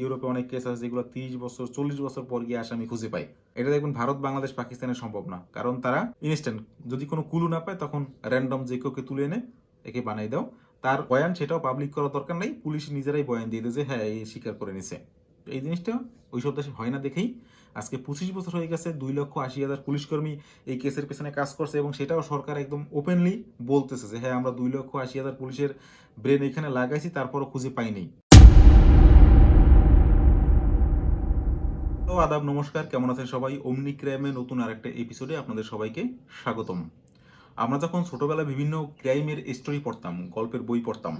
ইউরোপে অনেক কেস আছে যেগুলো তিরিশ বছর, চল্লিশ বছর পর গিয়ে আসামি খুঁজে পায় এটা দেখবেন ভারত, বাংলাদেশ পাকিস্তানে সম্ভব না। কারণ তারা ইনস্ট্যান্ট যদি কোনো কুলু না পায়, তখন র্যান্ডম যে কেউকে তুলে এনে একে বানাই দাও। তার বয়ান সেটাও পাবলিক করার দরকার নেই, পুলিশ নিজেরাই বয়ান দিয়ে দেয় যে হ্যাঁ এই স্বীকার করে নিছে। এই জিনিসটা ওই সব দেশে হয় না দেখেই। আজকে পঁচিশ বছর হয়ে গেছে, দুই লক্ষ আশি হাজার পুলিশকর্মী এই কেসের পেছনে কাজ করছে এবং সেটাও সরকার একদম ওপেনলি বলতেছে যে হ্যাঁ আমরা দুই লক্ষ আশি হাজার পুলিশের ব্রেন এখানে লাগাইছি, তারপরও খুঁজে পাইনি। তো আদাব, নমস্কার। কেমন আছেন সবাই? অমনি ক্রাইমে নতুন আরেকটা এপিসোডে আপনাদের সবাইকে স্বাগতম। আমরা যখন ছোটবেলায় বিভিন্ন ক্রাইমের স্টোরি পড়তাম, গল্পের বই পড়তাম,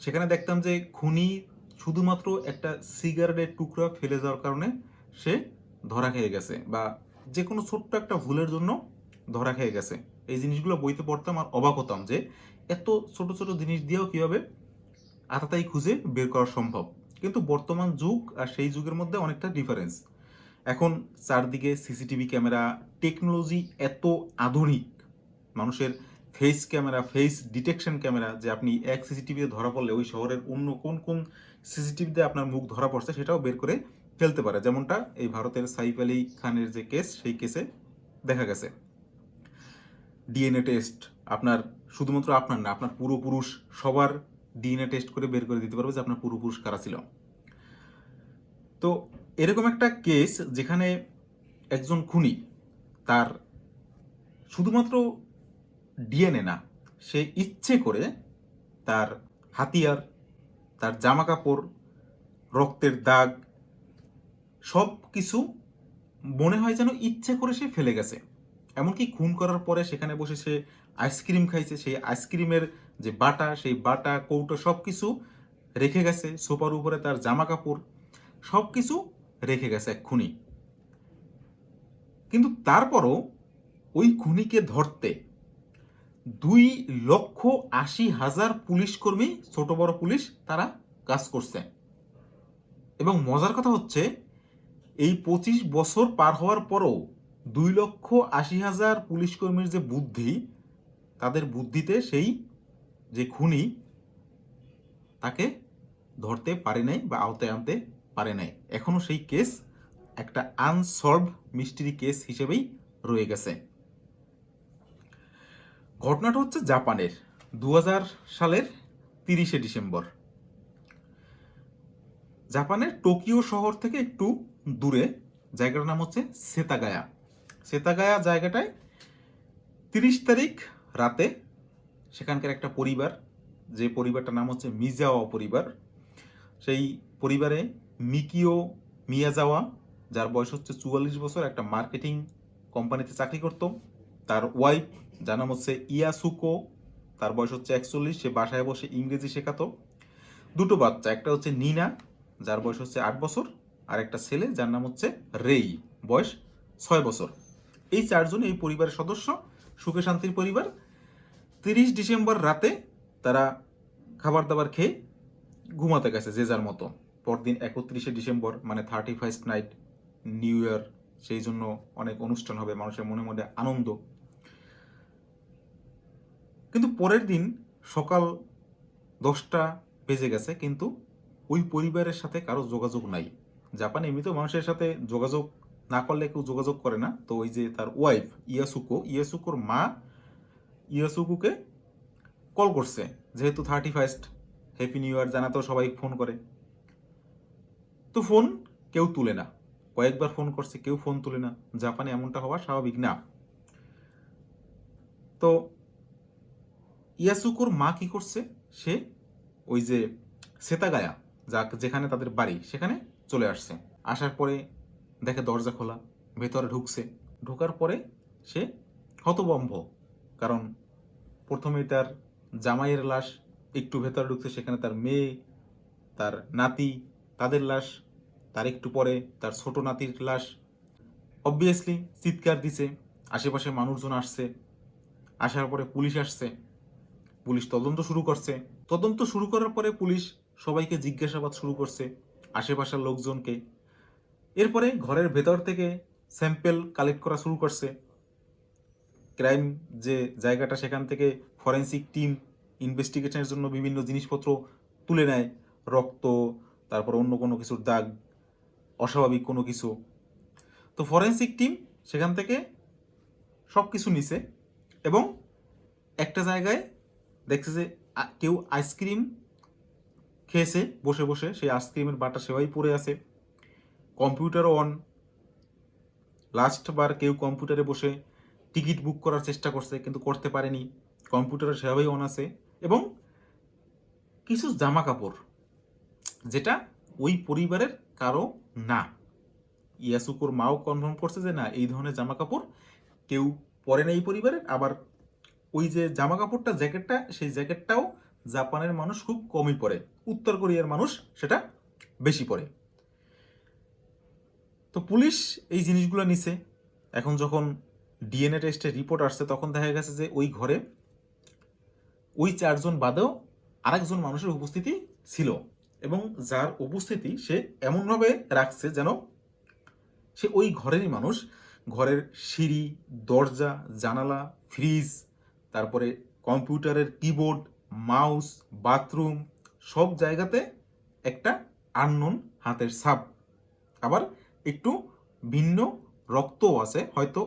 সেখানে দেখতাম যে খুনি শুধুমাত্র একটা সিগারেটের টুকরা ফেলে যাওয়ার কারণে সে ধরা খেয়ে গেছে বা যে কোনো ছোট্ট একটা ভুলের জন্য ধরা খেয়ে গেছে। এই জিনিসগুলো বইতে পড়তাম আর অবাক হতাম যে এত ছোট ছোট জিনিস দিয়েও কীভাবে আতাতাই খুঁজে বের করা সম্ভব। কিন্তু বর্তমান যুগ আর সেই যুগের মধ্যে অনেকটা ডিফারেন্স এখন চারদিকে সিসিটিভি ক্যামেরা টেকনোলজি এত আধুনিক। মানুষের face camera face detection camera যে আপনি এক সিসিটিভিতে ধরা পড়লে ওই শহরের অন্য কোন কোন সিসিটিভিতে আপনার মুখ ধরা পড়ছে সেটাও বের করে ফেলতে পারে। যেমনটা এই ভারতের সাইফ আলী খানের যে কেস সেই কেসে দেখা গেছে। ডিএনএ টেস্ট আপনার শুধুমাত্র আপনার না, আপনার পূর্বপুরুষ সবার ডিএনএ টেস্ট করে বের করে দিতে পারবে যে আপনার পূর্বপুরুষ কারা ছিল। তো এরকম একটা কেস যেখানে একজন খুনি তার শুধুমাত্র ডিএনএ না, সে ইচ্ছে করে তার হাতিয়ার, তার জামা কাপড় রক্তের দাগ সব কিছু মনে হয় যেন ইচ্ছে করে সে ফেলে গেছে। এমনকি খুন করার পরে সেখানে বসে সে আইসক্রিম খাইছে সেই আইসক্রিমের যে বাটা, সেই বাটা, কৌটো সব কিছু রেখে গেছে সোফার উপরে তার জামা কাপড় সব কিছু রেখে গেছে এক খুনি। কিন্তু তারপরও ওই খুনিকে ধরতে দুই লক্ষ আশি হাজার পুলিশ কর্মী, ছোট বড় পুলিশ, তারা কাজ করছে। এবং মজার কথা হচ্ছে, এই পঁচিশ বছর পার হওয়ার পরও দুই লক্ষ আশি হাজার পুলিশ কর্মীর যে বুদ্ধি, তাদের বুদ্ধিতে সেই যে খুনি তাকে ধরতে পারে নাই বা আওতায় আনতে পারে নাই। এখনও সেই কেস একটা আনসলভ মিস্ট্রি কেস হিসেবেই রয়ে গেছে। ঘটনাটা হচ্ছে জাপানের দু হাজার সালের তিরিশে ডিসেম্বর। জাপানের টোকিও শহর থেকে একটু দূরে, জায়গাটার নাম হচ্ছে সেতাগায়া। সেতাগায়া জায়গাটায় তিরিশ তারিখ রাতে সেখানকার একটা পরিবার, যে পরিবারটার নাম হচ্ছে মিজাওয়া পরিবার, সেই পরিবারে মিকিও মিয়াজাওয়া, যার বয়স হচ্ছে চুয়াল্লিশ বছর, একটা মার্কেটিং কোম্পানিতে চাকরি করত। তার ওয়াইফ যার নাম হচ্ছে ইয়াসুকো, তার বয়স হচ্ছে একচল্লিশ, সে বাসায় বসে ইংরেজি শেখাতো। দুটো বাচ্চা, একটা হচ্ছে নিনা, যার বয়স হচ্ছে আট বছর, আর একটা ছেলে, যার নাম হচ্ছে রেই, বয়স ছয় বছর। এই চারজন এই পরিবারের সদস্য, সুখে শান্তির পরিবার তিরিশ ডিসেম্বর রাতে তারা খাবার দাবার খেয়ে ঘুমাতে গেছে যে যার মতো। পরদিন একত্রিশে ডিসেম্বর মানে thirty first night new year সেই জন্য অনেক অনুষ্ঠান হবে, মানুষের মনে মনে আনন্দ। কিন্তু পরের দিন সকাল দশটা বেজে গেছে, কিন্তু ওই পরিবারের সাথে কারও যোগাযোগ নাই। জাপানে এমনিতেও মানুষের সাথে যোগাযোগ না করলে কেউ যোগাযোগ করে না। তো ওই যে তার ওয়াইফ ইয়াসুকো ইয়াসুকোর মা ইয়াসুকুকে কল করছে, যেহেতু thirty first happy new year জানাতেও সবাই ফোন করে। তো ফোন কেউ তুলে না। কয়েকবার ফোন করছে, কেউ ফোন তুলে না। জাপানে এমনটা হওয়া স্বাভাবিক না। তো ইয়াসুকুর মা কি করছে? সে ওই যে সেতাগায়া যা যেখানে তাদের বাড়ি, সেখানে চলে আসছে। আসার পরে দেখে দরজা খোলা, ভেতরে ঢুকছে। ঢোকার পরে সে হতবম্ব, কারণ প্রথমেই তার জামাইয়ের লাশ একটু ভেতরে ঢুকছে, সেখানে তার মেয়ে, তার নাতি, তাদের লাশ, তার একটু পরে তার ছোট নাতির লাশ। অবভিয়াসলি চিৎকার দিছে, আশেপাশে মানুষজন আসছে, আসার পরে পুলিশ আসছে, পুলিশ তদন্ত শুরু করছে। তদন্ত শুরু করার পরে পুলিশ সবাইকে জিজ্ঞাসাবাদ শুরু করছে আশেপাশের লোকজনকে। এরপরে ঘরের ভেতর থেকে স্যাম্পেল কালেক্ট করা শুরু করছে। ক্রাইম যে জায়গাটা সেখান থেকে ফরেন্সিক টিম ইনভেস্টিগেশনের জন্য বিভিন্ন জিনিসপত্র তুলে নেয়। রক্ত, তারপর অন্য কোনো কিছুর দাগ, অস্বাভাবিক কোনো কিছু। তো ফরেন্সিক টিম সেখান থেকে সব কিছু নিছে এবং একটা জায়গায় দেখছে যে কেউ আইসক্রিম খেয়েছে, বসে বসে, সেই আইসক্রিমের বাটা সেবাই পড়ে আছে। কম্পিউটারও অন লাস্ট বার কেউ কম্পিউটারে বসে টিকিট বুক করার চেষ্টা করছে, কিন্তু করতে পারেনি। কম্পিউটারের সেভাবেই অন আছে। এবং কিছু জামা কাপড় যেটা ওই পরিবারের কারও না। ইয়াসুকোর মাও কনফার্ম করছে যে, না, এই ধরনের জামা কাপড় কেউ পরে না এই পরিবারের আবার ওই যে জামা কাপড়টা জ্যাকেটটা, সেই জ্যাকেটটাও জাপানের মানুষ খুব কমই পরে। উত্তর কোরিয়ার মানুষ সেটা বেশি পরে। তো পুলিশ এই জিনিসগুলো নিছে। এখন যখন ডিএনএ টেস্টের রিপোর্ট আসছে, তখন দেখা গেছে যে ওই ঘরে ওই চারজন বাদেও আরেকজন মানুষের উপস্থিতি ছিল এবং যার উপস্থিতি সে এমনভাবে রাখছে যেন সে ওই ঘরেরই মানুষ। ঘরের সিঁড়ি, দরজা, জানালা ফ্রিজ তারপরে কম্পিউটারের কিবোর্ড মাউস বাথরুম সব জায়গাতে একটা আননোন হাতের ছাপ আবার একটু ভিন্ন রক্তও আছে, হয়তো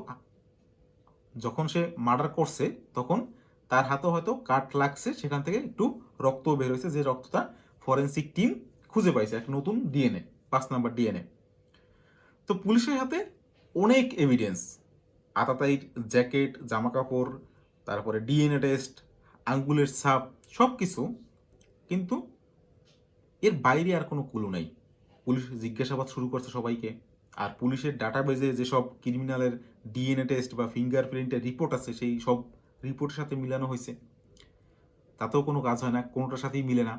যখন সে মার্ডার করছে, তখন তার হাতে হয়তো কাট লাগছে, সেখান থেকে একটু রক্ত বের হয়েছে, যে রক্তটা ফরেন্সিক টিম খুঁজে পাইছে একটা নতুন ডিএনএ পাঁচ নাম্বার ডিএনএ তো পুলিশের হাতে অনেক এভিডেন্স আতাতাইর জ্যাকেট জামা কাপড় তারপরে ডিএনএ টেস্ট আঙ্গুলের ছাপ সব কিছু কিন্তু এর বাইরে আর কোনো কুলু নাই। পুলিশ জিজ্ঞাসাবাদ শুরু করছে সবাইকে। আর পুলিশের ডাটাবেজে যেসব ক্রিমিনালের ডিএনএ টেস্ট বা ফিঙ্গারপ্রিন্টের রিপোর্ট আছে, সেই সব রিপোর্টের সাথে মিলানো হয়েছে। তাতেও কোনো কাজ হয় না, কোনোটার সাথেই মিলে না।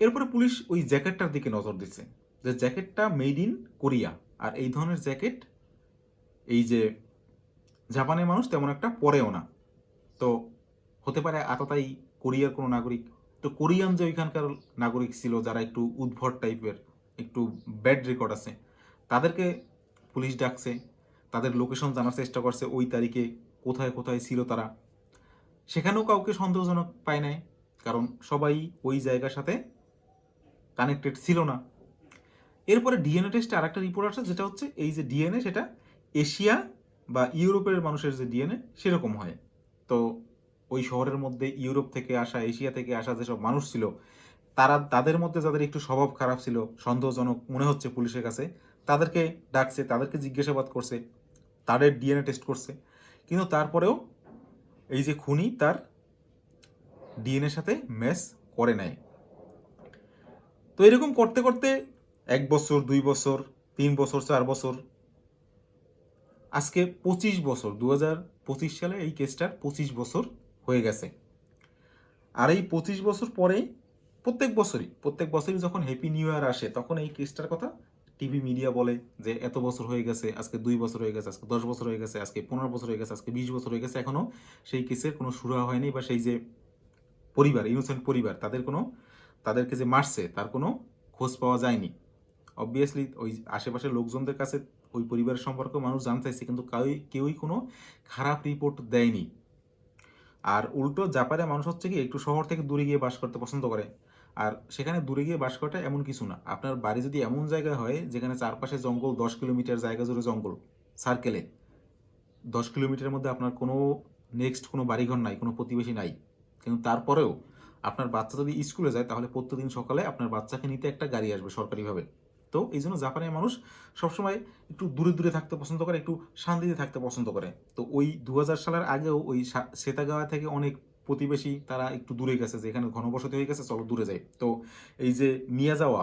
এরপরে পুলিশ ওই জ্যাকেটটার দিকে নজর দিচ্ছে, যে জ্যাকেটটা মেড ইন কোরিয়া। আর এই ধরনের জ্যাকেট, এই যে জাপানের মানুষ তেমন একটা পরেও না। তো হতে পারে আততাই কোরিয়ার কোনো নাগরিক। তো কোরিয়ান যে ওইখানকার নাগরিক ছিল, যারা একটু উদ্ভট টাইপের একটু ব্যাড রেকর্ড আছে তাদেরকে পুলিশ ডাকছে, তাদের লোকেশন জানার চেষ্টা করছে, ওই তারিখে কোথায় কোথায় ছিল তারা। সেখানেও কাউকে সন্দেহজনক পায় নাই, কারণ সবাই ওই জায়গার সাথে কানেক্টেড ছিল না। এরপরে ডিএনএ টেস্টে আর একটা রিপোর্ট আসছে যেটা হচ্ছে এই যে ডিএনএ সেটা এশিয়া বা ইউরোপের মানুষের যে ডিএনএ সেরকম হয়। তো ওই শহরের মধ্যে ইউরোপ থেকে আসা, এশিয়া থেকে আসা যেসব মানুষ ছিল, তারা, তাদের মধ্যে যাদের একটু স্বভাব খারাপ ছিল, সন্দেহজনক মনে হচ্ছে পুলিশের কাছে তাদেরকে ডাকছে, তাদেরকে জিজ্ঞাসাবাদ করছে, তাদের ডিএনএ টেস্ট করছে। কিন্তু তারপরেও এই যে খুনি তার ডিএনএর সাথে ম্যাচ করে নাই। তো এরকম করতে করতে এক বছর, দুই বছর, তিন বছর, চার বছর, আজকে পঁচিশ বছর দু হাজার পঁচিশ সালে এই কেসটার পঁচিশ বছর হয়ে গেছে। আর এই পঁচিশ বছর পরেই প্রত্যেক বছরই প্রত্যেক বছরই যখন হ্যাপি নিউ ইয়ার আসে, তখন এই কেসটার কথা টিভি মিডিয়া বলে যে এত বছর হয়ে গেছে, আজকে দুই বছর হয়ে গেছে, আজকে দশ বছর হয়ে গেছে, আজকে পনেরো বছর হয়ে গেছে, আজকে বিশ বছর হয়ে গেছে, এখনও সেই কেসের কোনো শুরু হয়নি বা সেই যে পরিবার ইনোসেন্ট পরিবার, তাদের কোনো, তাদেরকে যে মারছে, তার কোনো খোঁজ পাওয়া যায়নি। অবভিয়াসলি ওই আশেপাশের লোকজনদের কাছে ওই পরিবারের সম্পর্কে মানুষ জানতে চাইছে, কিন্তু কেউই কেউই কোনো খারাপ রিপোর্ট দেয়নি। আর উল্টো জাপানে মানুষ হচ্ছে কি, একটু শহর থেকে দূরে গিয়ে বাস করতে পছন্দ করে। আর সেখানে দূরে গিয়ে বাস করাটা এমন কিছু না। আপনার বাড়ি যদি এমন জায়গায় হয়, যেখানে চারপাশে জঙ্গল, দশ কিলোমিটার জায়গা জুড়ে জঙ্গল সার্কেলে দশ কিলোমিটারের মধ্যে আপনার কোনো নেক্সট কোনো বাড়িঘর নাই, কোনো প্রতিবেশী নাই। কিন্তু তারপরেও আপনার বাচ্চা যদি স্কুলে যায়, তাহলে প্রত্যেকদিন সকালে আপনার বাচ্চাকে নিতে একটা গাড়ি আসবে সরকারিভাবে। তো এই জন্য জাপানের মানুষ সবসময় একটু দূরে দূরে থাকতে পছন্দ করে, একটু শান্তিতে থাকতে পছন্দ করে। তো ওই দু হাজার সালের আগেও ওই সেতাগাওয়া থেকে অনেক প্রতিবেশী তারা একটু দূরে গেছে, যে এখানে ঘনবসতি হয়ে গেছে, চলো দূরে যাই। তো এই যে মিয়া যাওয়া,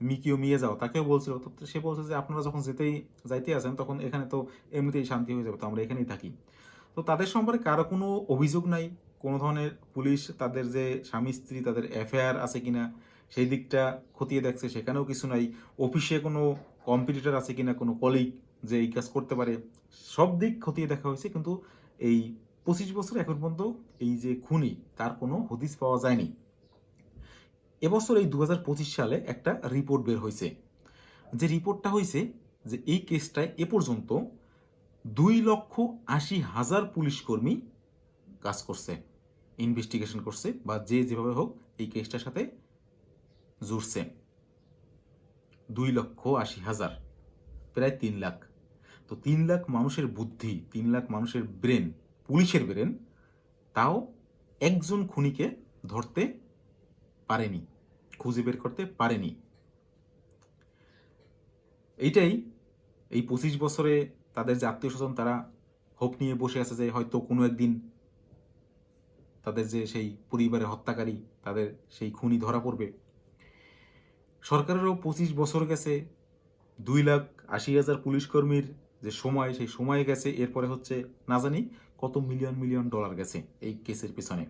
মিকিও মিয়ে যাওয়া, তাকেও বলছিল, তো সে বলছে যে আপনারা যখন যেতেই, যাইতে আছেন তখন এখানে তো এমনিতেই শান্তি হয়ে যাবে, তো আমরা এখানেই থাকি। তো তাদের সম্পর্কে কারও কোনো অভিযোগ নাই, কোনো ধরনের পুলিশ তাদের যে স্বামী স্ত্রী, তাদের অ্যাফেয়ার আছে কিনা, সেই দিকটা খতিয়ে দেখছে, সেখানেও কিছু নাই। অফিসে কোনো কম্পিটিটার আছে কিনা, কোনো কলিগ যে এই কাজ করতে পারে, সব দিক খতিয়ে দেখা হয়েছে, কিন্তু এই পঁচিশ বছর এখন পর্যন্ত এই যে খুনি, তার কোনো হদিস পাওয়া যায়নি। এবছর এই দু হাজার পঁচিশ সালে একটা রিপোর্ট বের হয়েছে। যে রিপোর্টটা হয়েছে যে এই কেসটায় এ পর্যন্ত দুই লক্ষ আশি হাজার পুলিশ কর্মী কাজ করছে ইনভেস্টিগেশন করছে বা যে যেভাবে হোক এই কেসটার সাথে জুড়ছে। দুই লক্ষ আশি হাজার, প্রায় তিন লাখ। তো তিন লাখ মানুষের বুদ্ধি, তিন লাখ মানুষের ব্রেন পুলিশের ব্রেন, তাও একজন খুনিকে ধরতে পারেনি, খুঁজে বের করতে পারেনি। এইটাই, এই পঁচিশ বছরে তাদের যে আত্মীয় স্বজন তারা হোপ নিয়ে বসে আছে যে হয়তো কোনো একদিন তাদের যে সেই পরিবারের হত্যাকারী, তাদের সেই খুনি ধরা পড়বে। সরকারেরও পঁচিশ বছর গেছে, দুই লাখ আশি হাজার পুলিশ কর্মীর যে সময়, সেই সময় গেছে, এরপরে হচ্ছে না জানি কত মিলিয়ন মিলিয়ন ডলার গেছে এই কেসের পিছনে।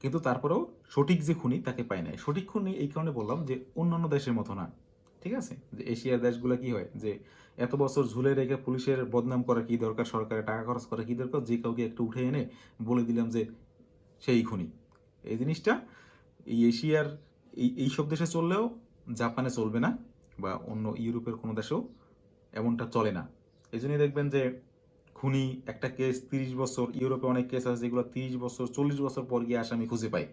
কিন্তু তারপরেও সঠিক যে খুনি তাকে পায় নাই। সঠিক খুনি এই কারণে বললাম যে অন্যান্য দেশের মতো না, ঠিক আছে? যে এশিয়ার দেশগুলো কি হয়? যে এত বছর ঝুলে রেখে পুলিশের বদনাম করা কি দরকার? সরকারের টাকা খরচ করা কি দরকার? যে কাউকে একটু উঠে এনে বলে দিলাম যে সেই খুনি। এই জিনিসটা এই এশিয়ার এই এইসব দেশে চললেও জাপানে চলবে না বা অন্য ইউরোপের কোনো দেশেও এমনটা চলে না। এই জন্যই দেখবেন যে খুনি, একটা কেস তিরিশ বছর, ইউরোপে অনেক কেস আছে যেগুলো তিরিশ বছর, চল্লিশ বছর পর গিয়ে আসামি খুঁজে পায়।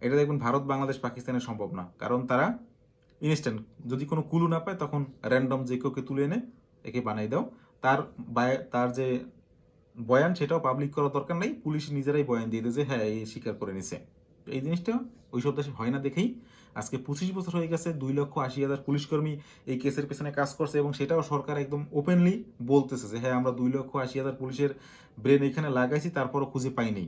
এটা দেখবেন ভারত, বাংলাদেশ পাকিস্তানে সম্ভব না। কারণ তারা ইনস্ট্যান্ট যদি কোনো কুলু না পায়, তখন র্যান্ডম যে কেউকে তুলে এনে একে বানাই দাও। তার তার যে বয়ান, সেটাও পাবলিক করার দরকার নেই। পুলিশ নিজেরাই বয়ান দিয়ে দেয় যে হ্যাঁ এই স্বীকার করে নিছে। তো এই জিনিসটা ওই সব দেশে হয় না দেখেই। আজকে পঁচিশ বছর হয়ে গেছে, দুই লক্ষ আশি হাজার পুলিশ কর্মী এই কেসের পেছনে কাজ করছে এবং সেটাও সরকার একদম ওপেনলি বলতেছে যে হ্যাঁ আমরা দুই লক্ষ আশি হাজার পুলিশের ব্রেন এখানে লাগাইছি, তারপরও খুঁজে পাইনি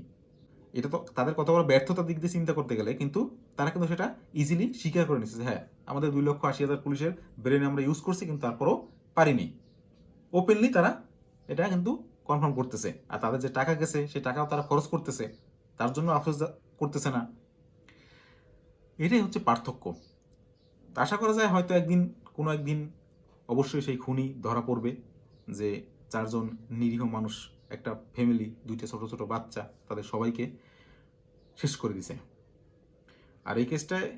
এটা তো তাদের কত বড় ব্যর্থতার দিক দিয়ে চিন্তা করতে গেলে কিন্তু তারা কিন্তু সেটা ইজিলি স্বীকার করে নিচ্ছে যে হ্যাঁ আমাদের দুই লক্ষ আশি হাজার পুলিশের ব্রেন আমরা ইউজ করছি, কিন্তু তারপরও পারিনি। ওপেনলি তারা এটা কিন্তু কনফার্ম করতেছে। আর তাদের যে টাকা গেছে সেই টাকাও তারা খরচ করতেছে। তার জন্য আফসোস করতেছে না। এটাই হচ্ছে পার্থক্য। আশা করা যায় হয়তো একদিন, কোনো একদিন অবশ্যই সেই খুনি ধরা পড়বে যে চারজন নিরীহ মানুষ, একটা ফ্যামিলি দুইটা ছোট ছোট বাচ্চা তাদের সবাইকে শেষ করে দিছে। আর এই কেসটায়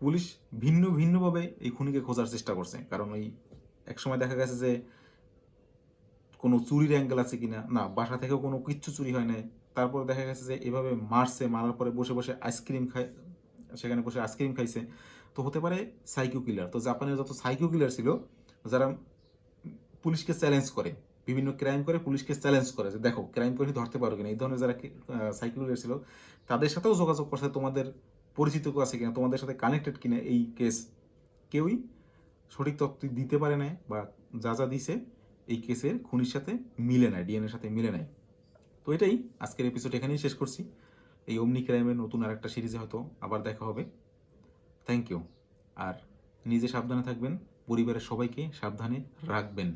পুলিশ ভিন্ন ভিন্নভাবে এই খুনিকে খোঁজার চেষ্টা করছে। কারণ ওই একসময় দেখা গেছে যে কোনো চুরির অ্যাঙ্গেল আছে কিনা, না, বাসা থেকেও কোনো কিচ্ছু চুরি হয় নাই। তারপর দেখা গেছে যে এভাবে মারছে, মারার পরে বসে বসে আইসক্রিম খায়, সেখানে বসে আইসক্রিম খাইছে। তো হতে পারে সাইকো কিলার তো জাপানের যত সাইকো কিলার ছিল, যারা পুলিশকে চ্যালেঞ্জ করে, বিভিন্ন ক্রাইম করে পুলিশকে চ্যালেঞ্জ করে, যে দেখো ক্রাইম করে ধরতে পারো কিনা, এই ধরনের যারা সাইকো কিলার ছিল, তাদের সাথেও যোগাযোগ করছে তোমাদের পরিচিত আছে কিনা, তোমাদের সাথে কানেক্টেড কিনা এই কেস কেউই সঠিক তথ্য দিতে পারে না বা যা যা দিছে, এই কেসের খুনির সাথে মিলে নাই ডিএনএর সাথে মিলে তো এটাই আজকের এপিসোড এখানেই শেষ করছি। এই অমনি ক্রাইমের নতুন আর একটা সিরিজে হয়তো আবার দেখা হবে। থ্যাংক ইউ আর নিজে সাবধানে থাকবেন, পরিবারের সবাইকে সাবধানে রাখবেন।